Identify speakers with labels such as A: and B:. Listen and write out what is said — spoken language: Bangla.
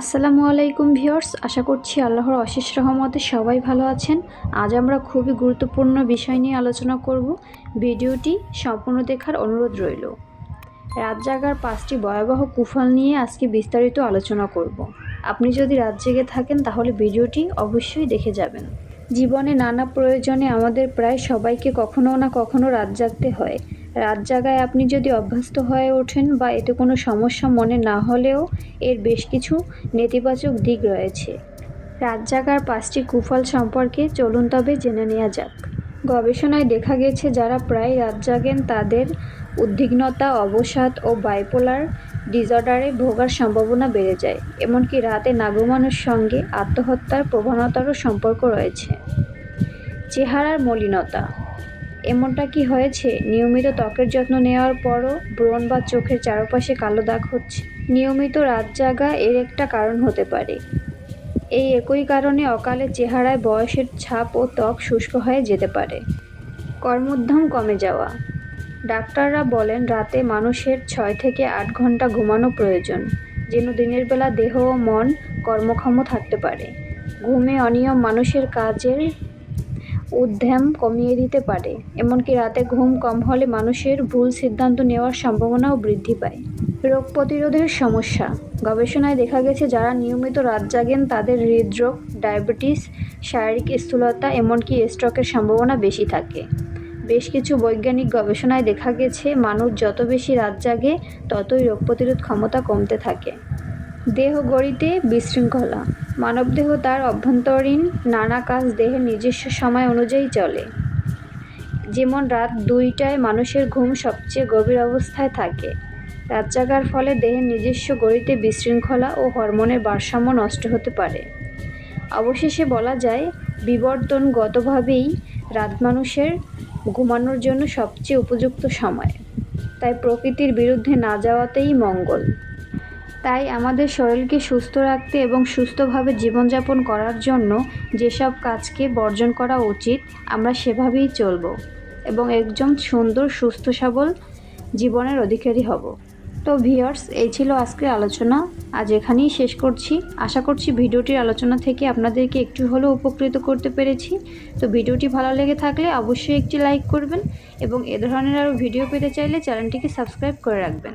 A: আসসালামু আলাইকুম ভিউয়ার্স, আশা করছি আল্লাহর অশেষ রহমতে সবাই ভালো আছেন। আজ আমরা খুবই গুরুত্বপূর্ণ বিষয় নিয়ে আলোচনা করব। ভিডিওটি সম্পূর্ণ দেখার অনুরোধ রইল। রাত জাগার পাঁচটি ভয়াবহ কুফল নিয়ে আজকে বিস্তারিত আলোচনা করব। আপনি যদি রাত জেগে থাকেন, তাহলে ভিডিওটি অবশ্যই দেখে যাবেন। জীবনে নানা প্রয়োজনে আমাদের প্রায় সবাইকে কখনো না কখনো রাত জাগতে হয়। রাত জাগায় আপনি যদি অভ্যস্ত হয়ে ওঠেন বা এতে কোনো সমস্যা মনে না হলেও এর বেশ কিছু নেতিবাচক দিক রয়েছে। রাত জাগার পাঁচটি কুফল সম্পর্কে চলুন তবে জেনে নেওয়া যাক। গবেষণায় দেখা গেছে যারা প্রায় রাত জাগেন তাদের উদ্বিগ্নতা, অবসাদ ও বাইপোলার ডিজর্ডারে ভোগার সম্ভাবনা বেড়ে যায়। এমনকি রাতে না ঘুমানোর সঙ্গে আত্মহত্যার প্রবণতারও সম্পর্ক রয়েছে। চেহারার মলিনতা এমনটা কি হয়েছে? নিয়মিত ত্বকের যত্ন নেওয়ার পরও ব্রণ বা চোখের চারপাশে কালো দাগ হচ্ছে। নিয়মিত রাত জাগা এর একটা কারণ হতে পারে। এই একই কারণে অকালে চেহারায় বয়সের ছাপ ও ত্বক শুষ্ক হয়ে যেতে পারে। কর্মোদ্যম কমে যাওয়া। ডাক্তাররা বলেন, রাতে মানুষের ছয় থেকে আট ঘণ্টা ঘুমানো প্রয়োজন, যেন দিনের বেলা দেহ ও মন কর্মক্ষম থাকতে পারে। ঘুমে অনিয়ম মানুষের কাজের উদ্যম কমিয়ে দিতে পারে, এমনকি রাতে ঘুম কম হলে মানুষের ভুল সিদ্ধান্ত নেওয়ার সম্ভাবনাও বৃদ্ধি পায়। রোগ প্রতিরোধের সমস্যা। গবেষণায় দেখা গেছে, যারা নিয়মিত রাত জাগেন, তাদের হৃদরোগ, ডায়াবেটিস, শারীরিক স্থূলতা, এমনকি স্ট্রোকের সম্ভাবনা বেশি থাকে। বেশ কিছু বৈজ্ঞানিক গবেষণায় দেখা গেছে, মানুষ যত বেশি রাত জাগে, ততই রোগ প্রতিরোধ ক্ষমতা কমতে থাকে। দেহ গড়িতে বিশৃঙ্খলা। মানবদেহ তার অভ্যন্তরীণ নানা কাজ দেহের নিজস্ব সময় অনুযায়ী চলে। যেমন রাত দুইটায় মানুষের ঘুম সবচেয়ে গভীর অবস্থায় থাকে। রাত জাগার ফলে দেহের নিজস্ব গড়িতে বিশৃঙ্খলা ও হরমোনের ভারসাম্য নষ্ট হতে পারে। অবশেষে বলা যায়, বিবর্তনগতভাবেই রাত মানুষের ঘুমানোর জন্য সবচেয়ে উপযুক্ত সময়। তাই প্রকৃতির বিরুদ্ধে না যাওয়াতেই মঙ্গল। তাই আমাদের শরীরকে সুস্থ রাখতে এবং সুস্থভাবে জীবনযাপন করার জন্য যেসব কাজকে বর্জন করা উচিত, আমরা সেভাবেই চলব এবং একজন সুন্দর, সুস্থ, সবল জীবনের অধিকারী হব। তো ভিওর্স এই ছিল আজকের আলোচনা। আজ এখানেই শেষ করছি। আশা করছি ভিডিওটির আলোচনা থেকে আপনাদেরকে একটু হলেও উপকৃত করতে পেরেছি। তো ভিডিওটি ভালো লেগে থাকলে অবশ্যই একটি লাইক করবেন এবং এ ধরনের আরও ভিডিও পেতে চাইলে চ্যানেলটিকে সাবস্ক্রাইব করে রাখবেন।